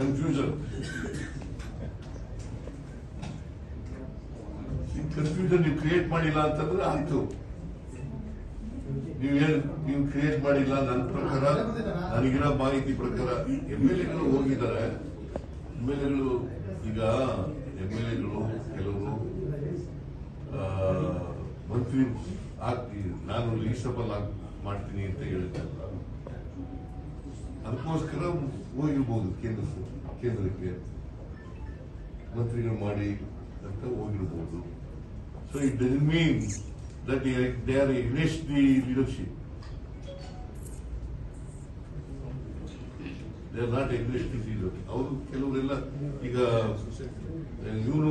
confusion. ಈ confusion ನೀವು create ಮಾಡಿಲ್ಲ ಅಂತಂದ್ರೆ ಆಯ್ತು ನೀವೇನು ನೀವು ಕ್ರಿಯೇಟ್ ಮಾಡಿಲ್ಲ ನನ್ನ ಪ್ರಕಾರ ನನಗಿರೋ ಮಾಹಿತಿ ಪ್ರಕಾರ ಎಮ್ ಎಲ್ ಎಗಳು ಹೋಗಿದ್ದಾರೆ ಎಮ್ ಎಲ್ ಎಗಳು ಈಗ ಎಮ್ ಎಲ್ ಎಗಳು ಕೆಲವರು ಮಂತ್ರಿ ಆಗ್ತೀನಿ ನಾನು ಲೀಸ್ಟಬಲ್ ಆಗಿ ಮಾಡ್ತೀನಿ ಅಂತ ಹೇಳ್ತಾರೆ ಅದಕ್ಕೋಸ್ಕರ ಹೋಗಿರ್ಬೋದು ಕೇಂದ್ರ ಕೇಂದ್ರಕ್ಕೆ ಮಂತ್ರಿಗಳು ಮಾಡಿ ಅಂತ ಹೋಗಿರ್ಬೋದು so it does mean that they are against the leadership they are not against the ಅವರು ಕೆಲವರೆಲ್ಲ ಈಗ ಇವನು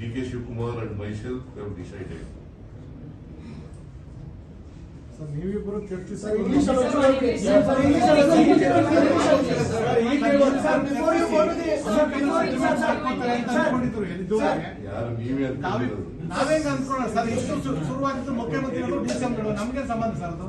D.K. K and myself have decided. Decided ಅನ್ಕೊಳ್ಳೋಣ sir ಇಷ್ಟು ಶುರುವಾಗಿದ್ದು ಮುಖ್ಯಮಂತ್ರಿಗಳು ಡಿ ನಮ್ಗೆ ಸಂಬಂಧ ಸರ್ ಅದು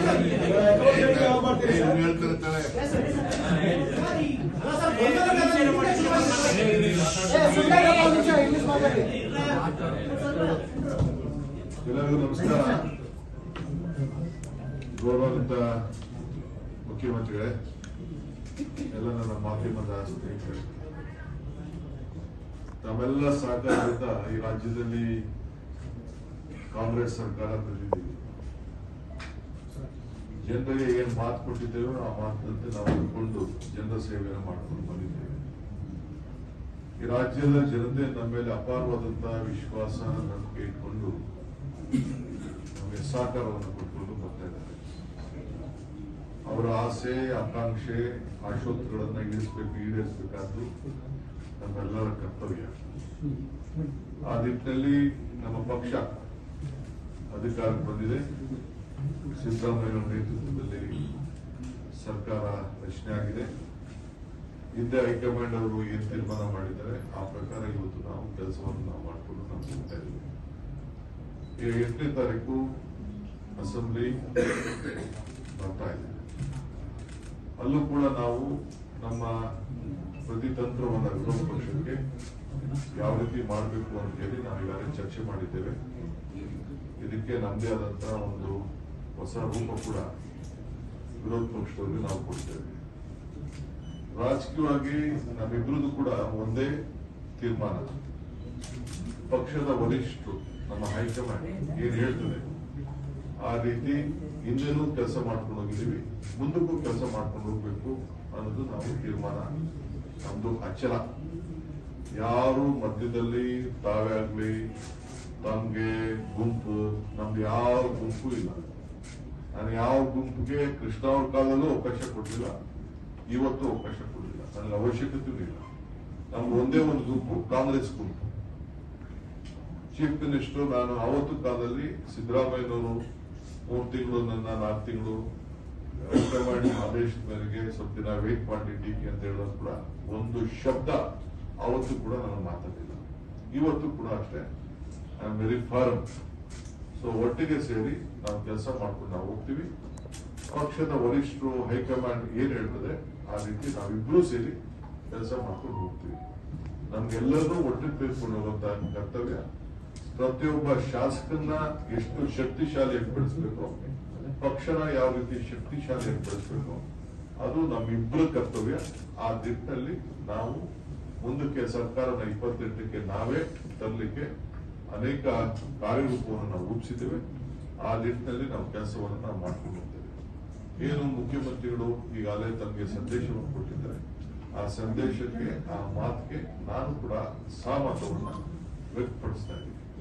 ಎಲ್ಲರಿಗೂ ನಮಸ್ಕಾರ ಗೌರವಂತ ಮುಖ್ಯಮಂತ್ರಿಗಳೇ ಎಲ್ಲ ನನ್ನ ಮಾಧ್ಯಮದ ಸ್ನೇಹಿತರು ತಮ್ಮೆಲ್ಲ ಸಹಕಾರದಿಂದ ಈ ರಾಜ್ಯದಲ್ಲಿ ಕಾಂಗ್ರೆಸ್ ಸರ್ಕಾರ ಬಂದಿದ್ದೀವಿ ಜನರಿಗೆ ಏನ್ ಮಾತು ಕೊಟ್ಟಿದ್ದೇವೆ ಆ ಮಾತಿನಂತೆ ನಾವು ಅಂದ್ಕೊಂಡು ಜನರ ಸೇವೆಯನ್ನು ಮಾಡ್ಕೊಂಡು ಬಂದಿದ್ದೇವೆ ಈ ರಾಜ್ಯದ ಜನತೆ ನಮ್ಮ ಮೇಲೆ ಅಪಾರವಾದಂತಹ ವಿಶ್ವಾಸ ನಂಬಿಕೆ ಇಟ್ಕೊಂಡು ಸಹಕಾರವನ್ನು ಕೊಟ್ಕೊಂಡು ಬರ್ತಾ ಇದ್ದಾರೆ ಅವರ ಆಸೆ ಆಕಾಂಕ್ಷೆ ಆಶೋತ್ತರಗಳನ್ನ ಈಡಿಸಬೇಕು ಈಡೇರಿಸಬೇಕಾದ್ರು ನಮ್ಮೆಲ್ಲರ ಕರ್ತವ್ಯ ಆ ನಿಟ್ಟಿನಲ್ಲಿ ನಮ್ಮ ಪಕ್ಷ ಅಧಿಕಾರಕ್ಕೆ ಬಂದಿದೆ ಸಿದ್ದರಾಮಯ್ಯ ನೇತೃತ್ವದಲ್ಲಿ ಸರ್ಕಾರ ರಚನೆ ಆಗಿದೆ ಹಿಂದೆ ಹೈಕಮಾಂಡ್ ಅವರು ಏನು ತೀರ್ಮಾನ ಮಾಡಿದ್ದಾರೆ ಆ ಪ್ರಕಾರ ಇವತ್ತು ನಾವು ಕೆಲಸವನ್ನು ನಾವು ಮಾಡಿಕೊಂಡು ನಾವು ಇದ್ದೀವಿ ಎಂಟನೇ ತಾರೀಕು ಅಸೆಂಬ್ಲಿ ಬರ್ತಾ ಇದೆ ಅಲ್ಲೂ ಕೂಡ ನಾವು ನಮ್ಮ ಪ್ರತಿತಂತ್ರವನ್ನು ವಿರೋಧ ಪಕ್ಷಕ್ಕೆ ಯಾವ ರೀತಿ ಮಾಡಬೇಕು ಅಂತ ಹೇಳಿ ಈಗಾಗಲೇ ಚರ್ಚೆ ಮಾಡಿದ್ದೇವೆ ಇದಕ್ಕೆ ನಮ್ಮದೇ ಆದಂತಹ ಒಂದು ಹೊಸ ರೂಪ ಕೂಡ ವಿರೋಧ ಪಕ್ಷದಲ್ಲಿ ನಾವು ಕೊಡ್ತೇವೆ ರಾಜಕೀಯವಾಗಿ ನಮ್ಮಿಬ್ಬರದ್ದು ಕೂಡ ಒಂದೇ ತೀರ್ಮಾನ ಪಕ್ಷದ ವರಿಷ್ಠರು ನಮ್ಮ ಹೈಕಮಾಂಡ್ ಏನ್ ಹೇಳ್ತದೆ ಆ ರೀತಿ ಹಿಂದೆನೂ ಕೆಲಸ ಮಾಡ್ಕೊಂಡು ಹೋಗಿದ್ದೀವಿ ಮುಂದಕ್ಕೂ ಕೆಲಸ ಮಾಡ್ಕೊಂಡು ಹೋಗ್ಬೇಕು ಅನ್ನೋದು ನಾವು ತೀರ್ಮಾನ ನಮ್ದು ಅಚಲ ಯಾರು ಮಧ್ಯದಲ್ಲಿ ತಾವೇ ಆಗ್ಲಿ ತಮಗೆ ಗುಂಪು ನಮ್ದು ಯಾವ ಗುಂಪು ಇಲ್ಲ ನಾನು ಯಾವ ಗುಂಪಿಗೆ ಕೃಷ್ಣ ಅವ್ರ ಕಾಲದಲ್ಲೂ ಅವಕಾಶ ಕೊಡಲಿಲ್ಲ ಇವತ್ತು ಅವಕಾಶ ಕೊಡಲಿಲ್ಲ ನನಗೆ ಅವಶ್ಯಕತೆ ಇಲ್ಲ ನಮ್ಗೆ ಒಂದೇ ಒಂದು ಗುಂಪು ಕಾಂಗ್ರೆಸ್ ಗುಂಪು ಚೀಫ್ ಮಿನಿಸ್ಟರ್ ನಾನು ಆವತ್ತು ಕಾಲದಲ್ಲಿ ಸಿದ್ದರಾಮಯ್ಯನವರು ಮೂರು ತಿಂಗಳು ನನ್ನ ನಾಲ್ಕು ತಿಂಗಳು ಮಾಡಿ ಆದೇಶದ ಮೇರೆಗೆ ಸ್ವಲ್ಪ ದಿನ ವೇಟ್ ಮಾಡಿದ್ದೀವಿ ಅಂತ ಹೇಳೋದು ಕೂಡ ಒಂದು ಶಬ್ದ ಅವತ್ತು ಕೂಡ ನಾನು ಮಾತಾಡಿಲ್ಲ ಇವತ್ತು ಕೂಡ ಅಷ್ಟೇ I am very firm so ಒಟ್ಟಿಗೆ ಸೇರಿ ನಾವು ಕೆಲಸ ಮಾಡ್ಕೊಂಡು ನಾವು ಹೋಗ್ತೀವಿ ಪಕ್ಷದ ವರಿಷ್ಠರು ಹೈಕಮಾಂಡ್ ಏನ್ ಹೇಳ್ತದೆ ಆ ರೀತಿ ನಾವಿಬ್ರು ಸೇರಿ ಕೆಲಸ ಮಾಡ್ಕೊಂಡು ಹೋಗ್ತೀವಿ ನಮ್ಗೆಲ್ಲರೂ ಒಟ್ಟಿಗೆ ತೀರ್ಕೊಂಡು ಹೋಗುವಂತ ಕರ್ತವ್ಯ ಪ್ರತಿಯೊಬ್ಬ ಶಾಸಕನ್ನ ಎಷ್ಟು ಶಕ್ತಿಶಾಲಿ ಏರ್ಪಡಿಸ್ಬೇಕು ಪಕ್ಷನ ಯಾವ ರೀತಿ ಶಕ್ತಿಶಾಲಿ ಏರ್ಪಡಿಸ್ಬೇಕು ಅದು ನಮ್ಮಿಬ್ಬರ ಕರ್ತವ್ಯ ಆ ದಿಟ್ಟಲ್ಲಿ ನಾವು ಮುಂದಕ್ಕೆ ಸರ್ಕಾರದ ಇಪ್ಪತ್ತೆಂಟಕ್ಕೆ ನಾವೇ ತರಲಿಕ್ಕೆ ಅನೇಕ ಕಾರ್ಯರೂಪವನ್ನು ನಾವು ರೂಪಿಸಿದ್ದೇವೆ ಆ ದಿಟ್ಟಿನಲ್ಲಿ ನಾವು ಕೆಲಸವನ್ನು ನಾವು ಮಾಡ್ಕೊಂಡಿದ್ದೇವೆ ಏನು ಮುಖ್ಯಮಂತ್ರಿಗಳು ಈಗಾಗಲೇ ತಮಗೆ ಸಂದೇಶವನ್ನು ಕೊಟ್ಟಿದ್ದಾರೆ ಆ ಸಂದೇಶಕ್ಕೆ ಆ ಮಾತಿಗೆ ನಾನು ಕೂಡ ಸಹಮತವನ್ನು ವ್ಯಕ್ತಪಡಿಸ್ತಾ ಇದ್ದೀನಿ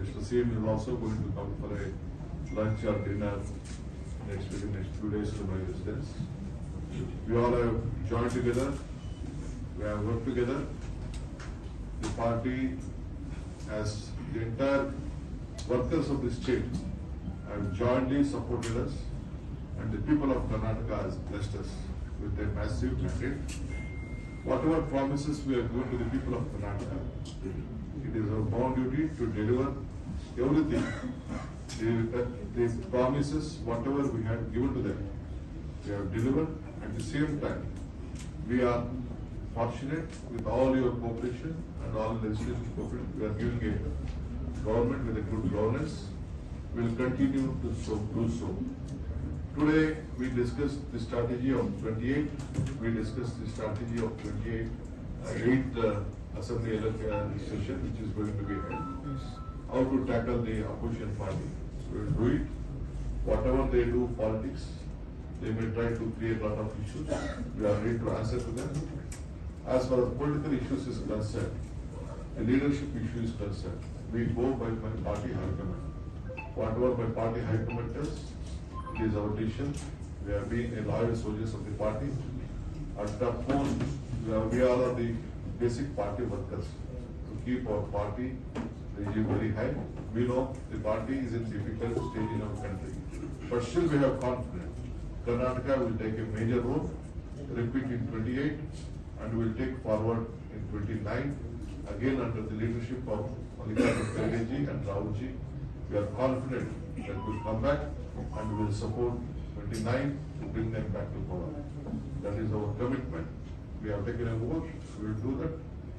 Mr. CM is also going to come for a lunch or dinner next week, next two days to my residence. We all have joined together, we have worked together. The party as the entire workers of the state have jointly supported us and the people of Karnataka has blessed us with their massive mandate. Whatever promises we have given to the people of Karnataka, it is our bound duty to deliver everything. They, the promises whatever we had given to them. We have delivered at the same time. We are fortunate with all your cooperation and all the cooperation. We are giving a government with a good governance. We will continue to so, do so. Today we discussed the strategy of 28. We discussed the strategy of 28 I read the assembly election session which is going to be held how to tackle the opposition party. We will do it. Whatever they do, politics, they may try to create a lot of issues. We are ready to answer to them. As far as political issues is concerned, a leadership issue is concerned, we go by my party high command. Whatever my party high command does, it is our decision. We have been a loyal soldiers of the party. At the phone, we, are, we all are the basic party workers to keep our party very high. We know the party is in difficult stage in our country. But still we have confidence. Karnataka will take a major role, repeat in 28, and will take forward in 29, again under the leadership of Mallikarjun and Rahulji. We are confident that we'll come back and will support 29 to bring them back to power. That is our commitment. We have taken a vote, we will do that.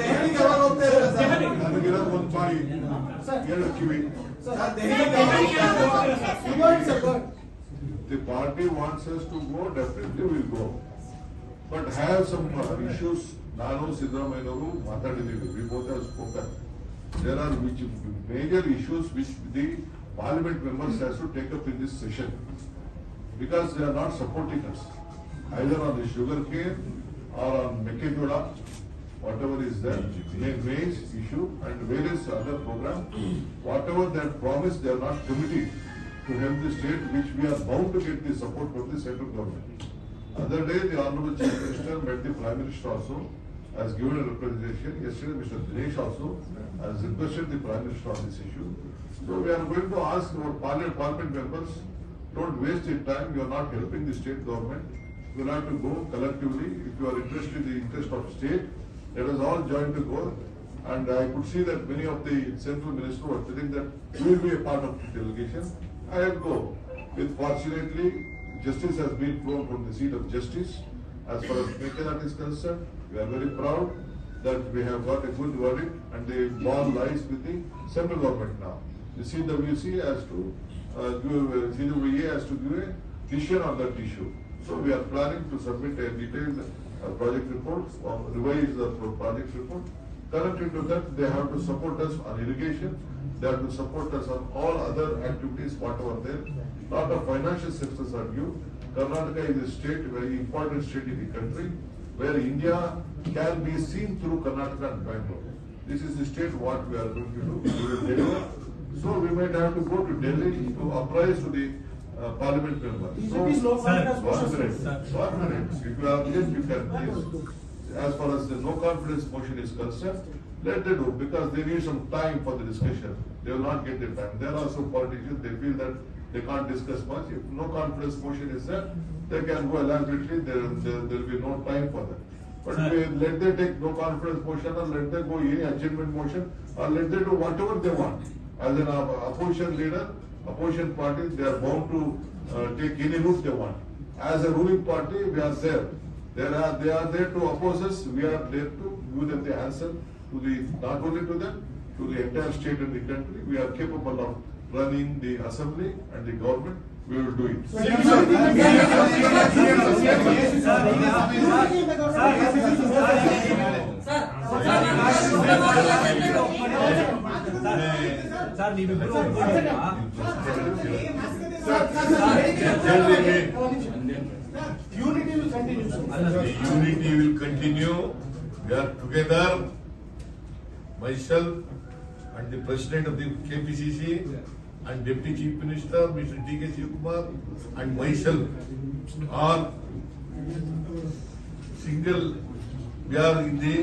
ದೆಹಲಿಗೆ ಒಂದು ಸಾರಿ ಎರಡು ಕಿವಿ The party wants us to go, definitely we'll go. But have some issues. ನಾನು ಸಿದ್ದರಾಮಯ್ಯನವರು ಮಾತಾಡಿದ್ದೀವಿ we both have spoken there are which major issues which the parliament members has to take up in this session because they are not supporting us either on the sugar cane or on mekkejola whatever is there, they raise issue and various other programs, whatever they have promised, they are not committed to help the state, which we are bound to get the support from the central government. Other day, the Honorable Chief Minister met the Prime Minister also, has given a representation. Yesterday, Mr. Dinesh also has requested the Prime Minister on this issue. So we are going to ask our parliament, parliament members, don't waste your time, you are not helping the state government. You will have to go collectively. If you are interested in the interest of state, let us all join go, And I could see that many of the central ministers were telling that we will be a part of the delegation. I had go. With fortunately, justice has been thrown from the seat of justice. As far as Mekanat is concerned, we are very proud that we have got a good verdict and the ball lies with the central government now. The CWC has to give, uh, uh CWA has to give a decision on that issue. So we are planning to submit a detailed project reports, or revise the project report. Connected to that, they have to support us on irrigation, they have to support us on all other activities, whatever there. Lot of financial services are due. Karnataka is a state, very important state in the country, where India can be seen through Karnataka and Bangalore. This is the state what we are going to do. So we might have to go to Delhi to apprise to the uh, parliament member. So, no one minute, one minute. If you are left, you can please. As far as the no confidence motion is concerned, let them do because they need some time for the discussion. They will not get the time. There are also politicians, they feel that they can't discuss much. If no confidence motion is there, they can go elaborately, there will be no time for that. But we, let them take no confidence motion or let them go any adjournment motion or let them do whatever they want. As an uh, opposition leader, opposition parties, they are bound to uh, take any route they want. As a ruling party, we are there. They are, they are there to oppose us. We are there to give them the answer to the, not only to them, to the entire state and the country. We are capable of running the assembly and the government. We will do it. Sir, sir ನೀವಿಬ್ರು unity will continue unity will continue we are together myself and the president of the KPCC and deputy chief minister Mr. D.K. Kumar and myself are single. We are in the.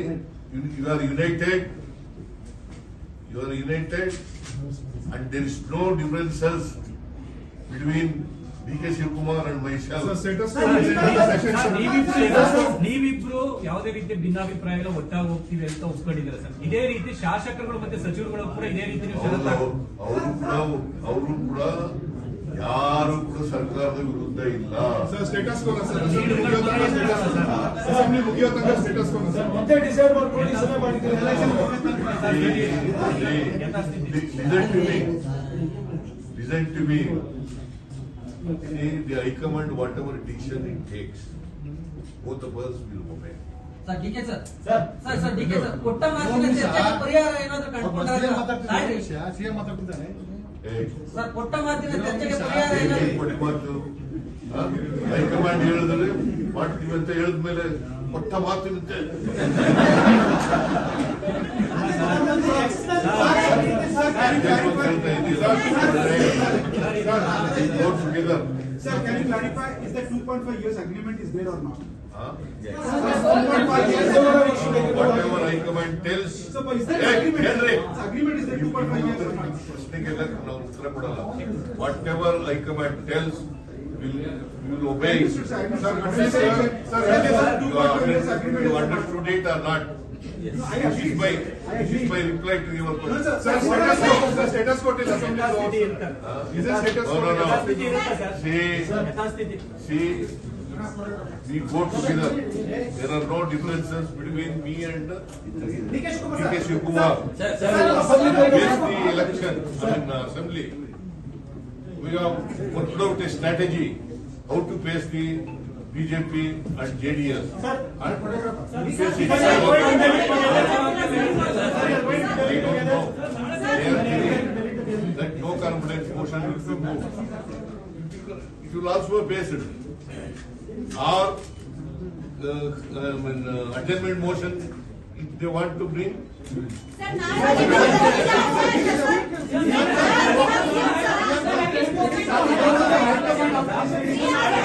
You are united. You are united. and there is no differences between K Shivakumar and myself ನೀವಿಬ್ರು ಯಾವುದೇ ರೀತಿ ಭಿನ್ನಾಭಿಪ್ರಾಯಗಳ ಒಟ್ಟಾಗಿ ಹೋಗ್ತೀವಿ ಅಂತ ಒಪ್ಕೊಂಡಿದ್ದಾರೆ sir ಇದೇ ರೀತಿ ಶಾಸಕರುಗಳು ಮತ್ತೆ ಸಚಿವರುಗಳು ಕೂಡ ಇದೇ ರೀತಿ ಅವರು ಕೂಡ ಅವರು ಕೂಡ ಯಾರು ಕೂಡ ಸರ್ಕಾರದ ವಿರುದ್ಧ ಇಲ್ಲ ಸರ್ ಸ್ಟೇಟಸ್ ಕೋನ ಸರ್ ಅಸೆಂಬ್ಲಿ ಮುಗಿಯೋ ತನಕ ಸ್ಟೇಟಸ್ ಕೋನ ಸರ್ ಮತ್ತೆ ಡಿಸೈಡ್ ಮಾಡ್ಕೊಳ್ಳಿ ಸಭೆ ಮಾಡಿದ್ರೆ election listen to me listen to me See, the High Command, whatever decision it takes, both of us will obey. Sir D K sir sir sir D K sir ಕೊಟ್ಟ ಮಾತಿನ ಚರ್ಚೆಗೆ ಪರಿಹಾರ ಏನಾದರೂ ಕಂಡುಕೊಂಡ್ರೆ CM ಮಾತಾಡ್ತಿದ್ದಾನೆ high command ಹೇಳಿದ್ರೆ ಮಾಡ್ತೀವಿ ಅಂತ ಹೇಳಿದ್ಮೇಲೆ ಕೊಟ್ಟ ಮಾತಿರುತ್ತೆ sir, Sir, can you clarify, is the 2.5 years agreement is there or not? Huh? Yes. Whatever I command tells. So, but is that agreement? Henry. Agreement is the 2.5 years or not? ಪ್ರಶ್ನೆಗೆಲ್ಲ ನಾವು ಉತ್ತರ Sir, whatever I command tells will Yes. No, I agree. By, I agree. By replying to the No, sir. Sir, status quo. status quo till assembly law. Is it status quo? No, no, no. She, she, we vote together. There are no differences between me and Nikesh uh, Kumar. Nikesh Sir, the election, I uh, assembly, we have worked out a strategy how to face the BJP and JDS that no complaint motion will be moved. It will also be based or the uh, I mean, uh, attendment motion if they want to bring. Sir,